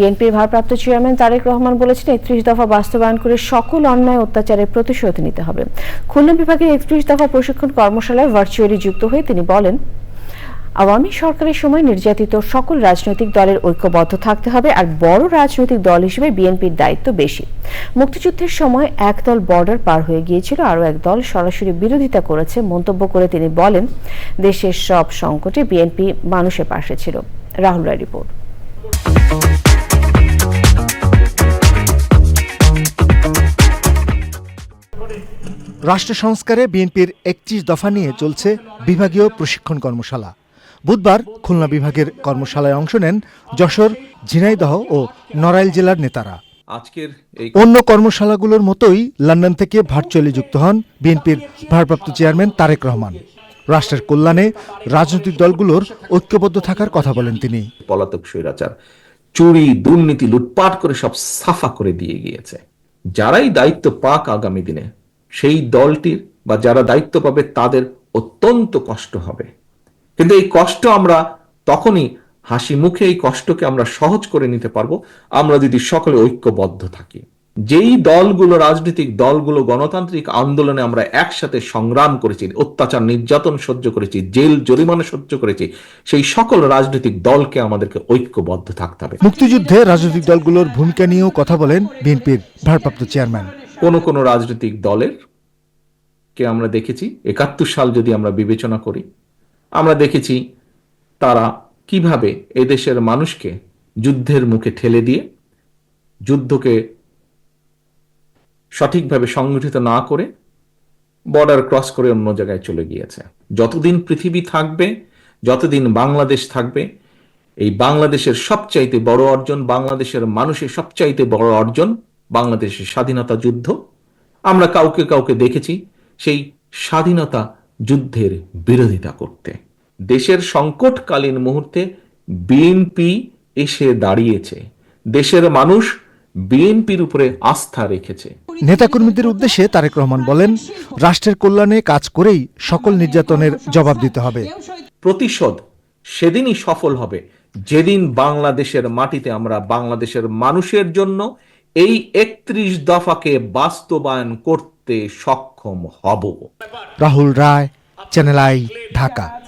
বিএনপির ভারপ্রাপ্ত চেয়ারম্যান তারেক রহমান বলেছেন, একত্রিশ দফা বাস্তবায়ন করে সকল অন্যায় অত্যাচারের প্রতিশোধ নিতে হবে। খুলনা বিভাগের একত্রিশ দফা প্রশিক্ষণ কর্মশালায় ভার্চুয়ালি যুক্ত হয়ে তিনি বলেন, আওয়ামী সরকারের সময় নির্যাতিত সকল রাজনৈতিক দলের ঐক্যবদ্ধ থাকতে হবে আর বড় রাজনৈতিক দল হিসেবে বিএনপির দায়িত্ব বেশি। মুক্তিযুদ্ধের সময় এক দল বর্ডার পার হয়ে গিয়েছিল, আরও এক দল সরাসরি বিরোধিতা করেছে মন্তব্য করে তিনি বলেন, দেশের সব সংকটে বিএনপি মানুষের পাশে ছিল। রাহুল রায় রিপোর্ট। রাষ্ট্র সংস্কারে বিএনপির একত্রিশ দফা নিয়ে চলছে বিভাগীয় প্রশিক্ষণ কর্মশালা। বুধবার খুলনা বিভাগের কর্মশালায় অংশ নেন যশোর ঝিনাইদহ ও নড়াইল জেলার নেতারা। আজকের অন্য কর্মশালাগুলোর মতোই লন্ডন থেকে ভার্চুয়ালি যুক্ত হন বিএনপির ভারপ্রাপ্ত চেয়ারম্যান তারেক রহমান। রাষ্ট্রের কল্যাণে রাজনৈতিক দলগুলোর ঐক্যবদ্ধ থাকার কথা বলেন তিনি। পলাতক স্বৈরাচার চুরি দুর্নীতি লুটপাট করে সব সাফা করে দিয়ে গিয়েছে। যারাই দায়িত্ব পাক আগামী দিনে সেই দলটির বা যারা দায়িত্ব পাবে তাদের অত্যন্ত কষ্ট হবে। কিন্তু এই কষ্ট আমরা তখনই হাসি মুখে এই কষ্টকে আমরা সহজ করে নিতে পারব, আমরা যদি সকলে ঐক্যবদ্ধ থাকি। যেই দলগুলো, রাজনৈতিক দলগুলো, গণতান্ত্রিক আন্দোলনে আমরা একসাথে সংগ্রাম করেছি, অত্যাচার, নির্যাতন সহ্য করেছি, জেল, জরিমানা সহ্য করেছি, সেই সকল রাজনৈতিক দলকে আমাদেরকে ঐক্যবদ্ধ থাকতে হবে। মুক্তিযুদ্ধে রাজনৈতিক দলগুলোর ভূমিকা নিয়েও কথা বলেন বিএনপির ভারপ্রাপ্ত চেয়ারম্যান। কোন কোন রাজনৈতিক দলের কে আমরা দেখেছি, একাত্তর সাল যদি আমরা বিবেচনা করি, আমরা দেখেছি তারা কীভাবে এদেশের মানুষকে যুদ্ধের মুখে ঠেলে দিয়ে, যুদ্ধকে সঠিকভাবে সংগঠিত না করে বর্ডার ক্রস করে অন্য জায়গায় চলে গিয়েছে। যতদিন পৃথিবী থাকবে, যতদিন বাংলাদেশ থাকবে, এই বাংলাদেশের সবচাইতে বড় অর্জন, বাংলাদেশের মানুষের সবচাইতে বড় অর্জন বাংলাদেশের স্বাধীনতা যুদ্ধ। আমরা কাউকে কাউকে দেখেছি সেই স্বাধীনতা যুদ্ধের বিরোধিতা করতে। দেশের সংকটকালীন মুহূর্তে বিএনপি এসে দাঁড়িয়েছে। দেশের মানুষ বিএনপির উপরে আস্থা রেখেছে। নেতাকর্মীদের উদ্দেশ্যে তারেক রহমান বলেন রাষ্ট্রের কল্যাণে কাজ করেই সকল নির্যাতনের জবাব দিতে হবে। প্রতিশোধ সেদিনই সফল হবে। যেদিন বাংলাদেশের মাটিতে আমরা বাংলাদেশের মানুষের জন্য এই একত্রিশ দফাকে বাস্তবায়ন করতে সক্ষম হব। Rahul Roy channel I Dhaka